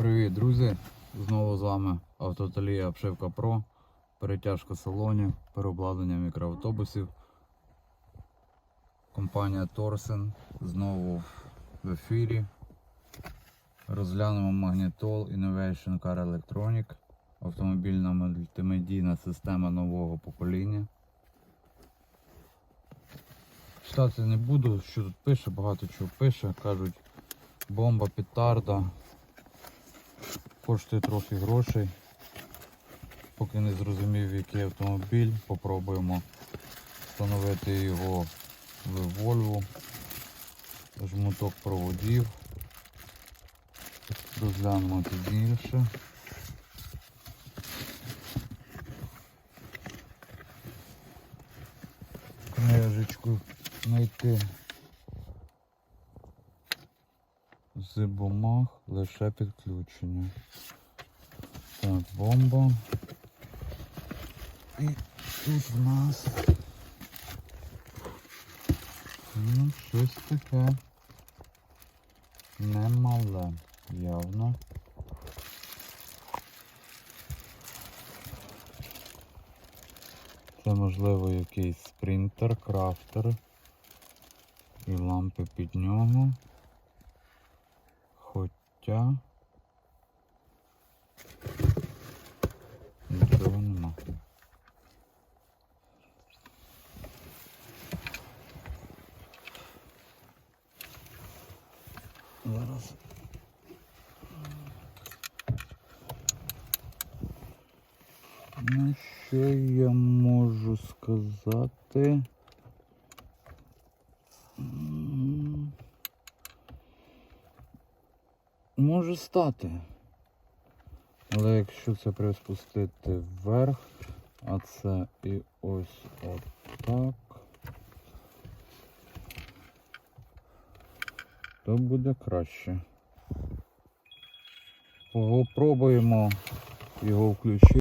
Привіт, друзі! Знову з вами Автоталія Обшивка Про, перетяжка салонів, переобладнання мікроавтобусів. Компанія Торсен знову в ефірі. Розглянемо Magnetol Innovation Car Electronic, автомобільна мультимедійна система нового покоління. Читати не буду, що тут пише, багато чого пише. Кажуть, бомба, петарда, коштує трохи грошей. Поки не зрозумів, який автомобіль, попробуємо встановити його в Volvo. Жмуток проводів. Розглянемо пізніше. Книжечку знайти з бумаг лише підключення. Так, бомба. І тут в нас ну, щось таке немале, явно. Це можливо якийсь спринтер, крафтер і лампи під нього. Хоча нічого нема. Зараз. Ну, що я можу сказати? Може стати. Але якщо це приспустити вверх, а це і ось отак, то буде краще. Попробуємо його включити.